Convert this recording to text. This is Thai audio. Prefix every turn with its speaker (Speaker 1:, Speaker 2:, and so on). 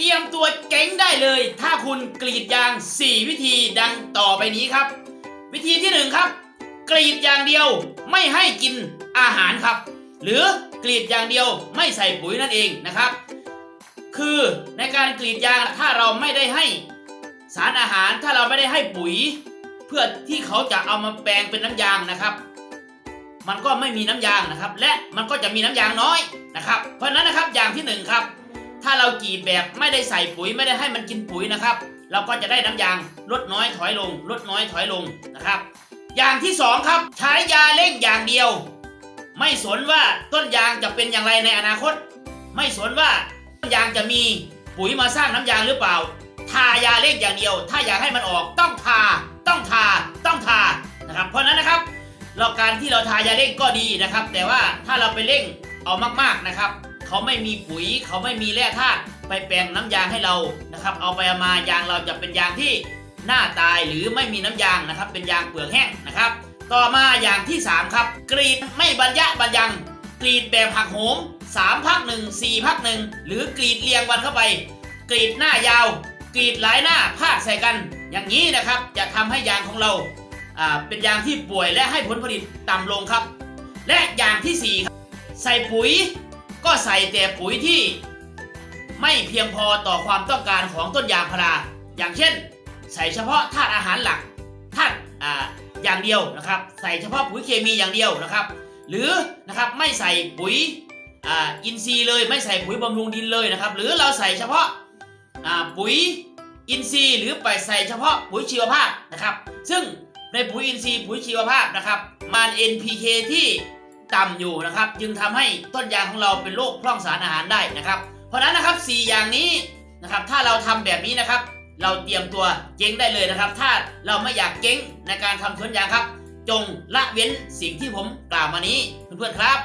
Speaker 1: เตรียมตัวเจ๊งได้เลย ถ้าคุณกรีดยาง 4 วิธีดังต่อไปนี้ครับ วิธีที่ 1 ครับ กรีดอย่างเดียวไม่ให้กินอาหารครับ หรือกรีดอย่างเดียวไม่ใส่ปุ๋ยนั่นเองนะครับ คือในการกรีดยางถ้าเราไม่ได้ให้สารอาหารถ้าเราไม่ได้ให้ปุ๋ย เพื่อที่เขาจะเอามาแปลงเป็นน้ำยางนะครับ มันก็ไม่มีน้ำยางนะครับ และมันก็จะมีน้ำยางน้อยนะครับ เพราะฉะนั้นนะครับอย่างที่หนึ่งครับ ถ้าเรากรีดแบบไม่ได้ใส่ปุ๋ยไม่ได้ให้มันกินปุ๋ยนะครับ เราก็จะได้น้ำยางลดน้อยถอยลง ลดน้อยถอยลงนะครับ อย่างที่สองครับใช้ยาเร่งอย่างเดียว ไม่สนว่าต้นยางจะเป็นอย่างไรในอนาคต ไม่สนว่าต้นยางจะมีปุ๋ยมาสร้างน้ำยางหรือเปล่า ทายาเร่งอย่างเดียว ถ้าอยากให้มันออกต้องทา ต้องทา ต้องทานะครับ เพราะฉะนั้นนะครับเราการที่เราทายาเร่งก็ดีนะครับ แต่ว่าถ้าเราไปเร่งเอามากๆนะครับ เขาไม่มีปุ๋ย เขาไม่มีแร่ธาตุไปแปลงน้ำยางให้เรานะครับ เอาไปเอามายางเราจะเป็นยางที่หน้าตายหรือไม่มีน้ำยางนะครับ เป็นยางเปลือกแห้งนะครับ ต่อมาอย่างที่ 3 ครับ กรีดไม่บรรยะบรรยัง กรีดแบบหักโหม3พักหนึ่ง4พักหนึ่งหรือกรีดเรียงวันเข้าไป กรีดหน้ายาว กรีดหลายหน้าพาดใส่กัน อย่างนี้นะครับจะทำให้ยางของเราอ่าเป็นยางที่ป่วยและให้ผลผลิตต่ำลงครับ และอย่างที่4ครับใส่ปุ๋ย ก็ใส่แต่ปุ๋ยที่ไม่เพียงพอต่อความต้องการของต้นยางพารา อย่างเช่น ใส่เฉพาะธาตุอาหารหลักธาตุอ่าอย่างเดียวนะครับ ใส่เฉพาะปุ๋ยเคมีอย่างเดียวนะครับ หรือนะครับไม่ใส่ปุ๋ยอ่าอินทรีย์เลยไม่ใส่ปุ๋ยบำรุงดินเลยนะครับ หรือเราใส่เฉพาะอ่าปุ๋ยอินทรีย์ หรือไปใส่เฉพาะปุ๋ยชีวภาพนะครับ ซึ่งในปุ๋ยอินทรีย์ปุ๋ยชีวภาพนะครับ มัน NPK ที่ ต่ำอยู่นะครับ จึงทำให้ต้นยางของเราเป็นโรคพร่องสารอาหารได้นะครับ เพราะนั้นนะครับ 4 อย่างนี้นะครับ ถ้าเราทำแบบนี้นะครับ เราเตรียมตัวเจ๊งได้เลยนะครับ ถ้าเราไม่อยากเจ๊งในการทำสวนยางครับ จงละเว้นสิ่งที่ผมกล่าวมานี้เพื่อนๆครับ